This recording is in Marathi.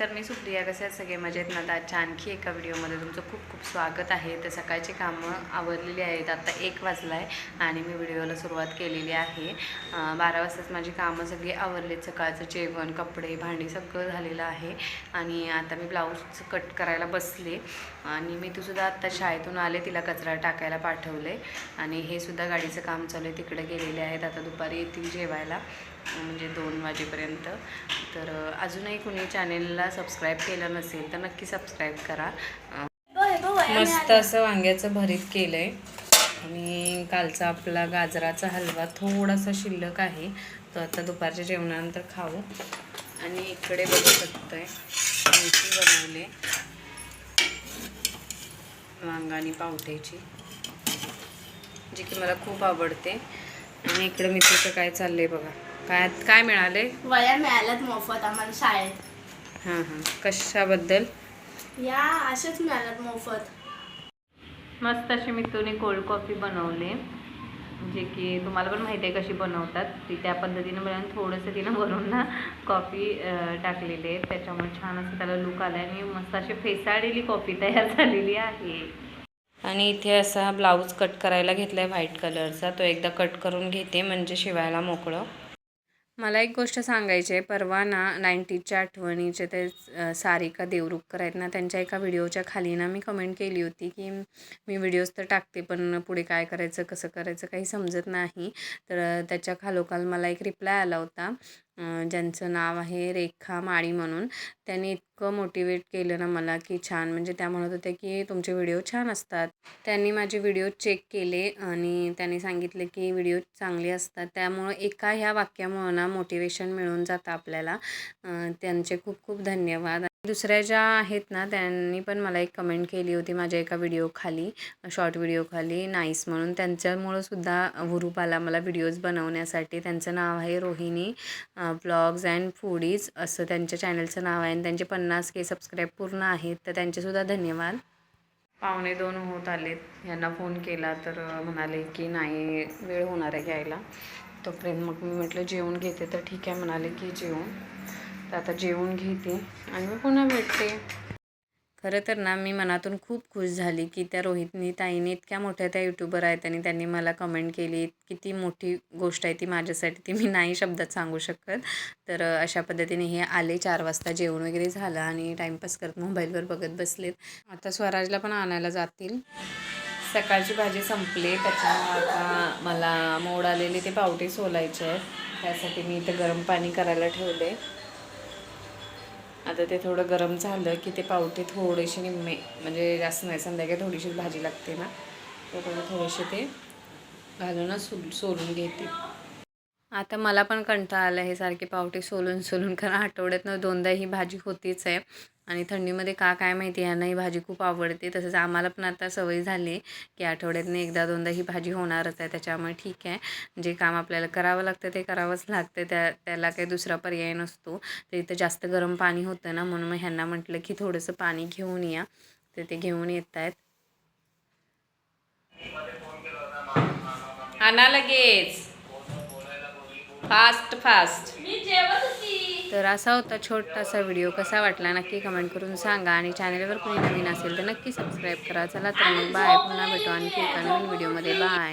नमस्कार मी सुप्रिया कसे आहेत? सगळे मजेत? ना तर आजच्या आणखी एका व्हिडिओमध्ये तुमचं खूप खूप स्वागत आहे. तर सकाळची कामं आवरलेली आहेत. आत्ता एक वाजला आहे आणि मी व्हिडिओला सुरुवात केलेली आहे. बारा वाजताच माझी कामं सगळी आवरलीत. सकाळचं जेवण कपडे भांडी सगळं झालेलं आहे. आणि आता मी ब्लाऊज कट करायला बसले. आणि मी सुद्धा आत्ता शाळेतून आले तिला कचरा टाकायला पाठवले. आणि हे सुद्धा गाडीचं काम चालू आहे. तिकडे गेलेले आहेत. आता दुपारी येतील जेवायला म्हणजे दोन वाजेपर्यंत. तर अजूनही कुणी चॅनेलला सबस्क्राईब केलं नसेल तर नक्की सबस्क्राईब करा. मस्त असं वांग्याचं भरीत केलं आहे आणि कालचा आपला गाजराचा हलवा थोडासा शिल्लक आहे. तो आता दुपारच्या जेवणानंतर खाऊ. आणि इकडे बघू शकतोय मेथी बनवले. वांगा आणि पावट्याची जी की मला खूप आवडते. आणि इकडे मेथीचं काय चाललंय बघा. काय काय मिळाले वया मिळाल्यात मोफत आम्हाला शाळेत. हां हां. कशाबद्दल? या अशाच मिळाल्यात मोफत. मस्त अशी मी तुने कोल्ड कॉफी बनवले. जे की तुम्हाला पण माहिती आहे कशी बनवतात. ती त्या पद्धतीनं बनवून थोडंसं तिनं वरून ना कॉफी टाकलेली आहे. त्याच्यामुळे छान असं त्याला लुक आला आणि मस्त अशी फेसाळलेली कॉफी तयार झालेली आहे. आणि इथे असा ब्लाऊज कट करायला घेतला आहे व्हाईट कलरचा तो एकदा कट करून घेते म्हणजे शिवायला मोकळं. मला एक गोष्ट सांगायची आहे. परवा ना नाईन्टीजच्या आठवणीचे ते सारिका देवरुखकर आहेत ना त्यांच्या एका व्हिडिओच्या खाली ना मी कमेंट केली होती की मी व्हिडिओज तर टाकते पण पुढे काय करायचं कसं करायचं काही समजत नाही. तर त्याच्या खालोखाल मला एक रिप्लाय आला होता. ज्यांचं नाव आहे रेखा माळी म्हणून त्यांनी इतकं मोटिवेट केलं ना मला की छान. म्हणजे त्या म्हणत होत्या की तुमचे व्हिडिओ छान असतात. त्यांनी माझे व्हिडिओ चेक केले आणि त्यांनी सांगितले की व्हिडिओ चांगले असतात. त्यामुळं एका ह्या वाक्यामुळं ना मोटिवेशन मिळून जातं आपल्याला. त्यांचे खूप खूप धन्यवाद. दुसऱ्या ज्या आहेत ना त्यांनी पण मला एक कमेंट केली होती माझ्या एका व्हिडिओ खाली शॉर्ट व्हिडिओ खाली नाईस म्हणून. त्यांच्यामुळं सुद्धा हुरूप आला मला व्हिडिओज बनवण्यासाठी त्यांचं नाव आहे रोहिणी ब्लॉग्स अँड फूडीज असं त्यांच्या चॅनलचं नाव आहे. आणि त्यांचे पन्नास के सबस्क्राईब पूर्ण आहेत तर त्यांचेसुद्धा धन्यवाद. पावणे दोन होत आलेत. यांना फोन केला तर म्हणाले की नाही वेळ होणार आहे घ्यायला. तोपर्यंत मग मी म्हटलं जेवण घेते तर ठीक आहे म्हणाले की जेवण. तर आता जेवून घेते आणि मी पुन्हा भेटते. खरं तर ना मी मनातून खूप खुश झाली की त्या रोहितनी ताईने इतक्या मोठ्या त्या यूट्यूबर आहेत आणि त्यांनी मला कमेंट केली. किती मोठी गोष्ट आहे ती माझ्यासाठी ती मी नाही शब्दात सांगू शकत. तर अशा पद्धतीने हे आले चार वाजता जेवण वगैरे झालं आणि टाईमपास करत मोबाईलवर बघत बसलेत. आता स्वराजला पण आणायला जातील. सकाळची भाजी संपली त्याच्यामुळे आता मला मोड आलेले ते पावटे सोलायचे आहेत. त्यासाठी मी इथं गरम पाणी करायला ठेवले. आता ते थोडं गरम झालं की ते पावटे थोडेसे निम्मे म्हणजे जास्त नाही संध्याकाळी थोडीशी भाजी लागते ना. तर थोडं थोडेसे ते घालूनच सोल सोलून घेते. आता मला पण कंटाळा आला हे सारखे पावटी सोलून सोलून. कारण आठवड्यातनं दोनदा ही भाजी होतीच आहे. आणि थंडीमध्ये का काय माहिती यांना ही भाजी खूप आवडते. तसंच आम्हाला पण आता सवय झाली की आठवड्यातनं एकदा दोनदा ही भाजी होणारच आहे. त्याच्यामुळे ठीक आहे. जे काम आपल्याला करावं लागतं ते करावंच लागतं. त्या त्याला काही दुसरा पर्याय नसतो. तर इथं जास्त गरम पाणी होतं ना म्हणून मग ह्यांना म्हटलं की थोडंसं पाणी घेऊन या. तर ते घेऊन येत आहेत. आणा लगेच. फास्ट फास्ट तर असा होता छोटासा व्हिडिओ. कसा वाटला नक्की कमेंट करून सांगा आणि चॅनलवर कोणी नवीन असेल तर नक्की सबस्क्राईब करा. चला तर मग बाय. पुन्हा भेटू आणखी एका नवीन व्हिडिओमध्ये बाय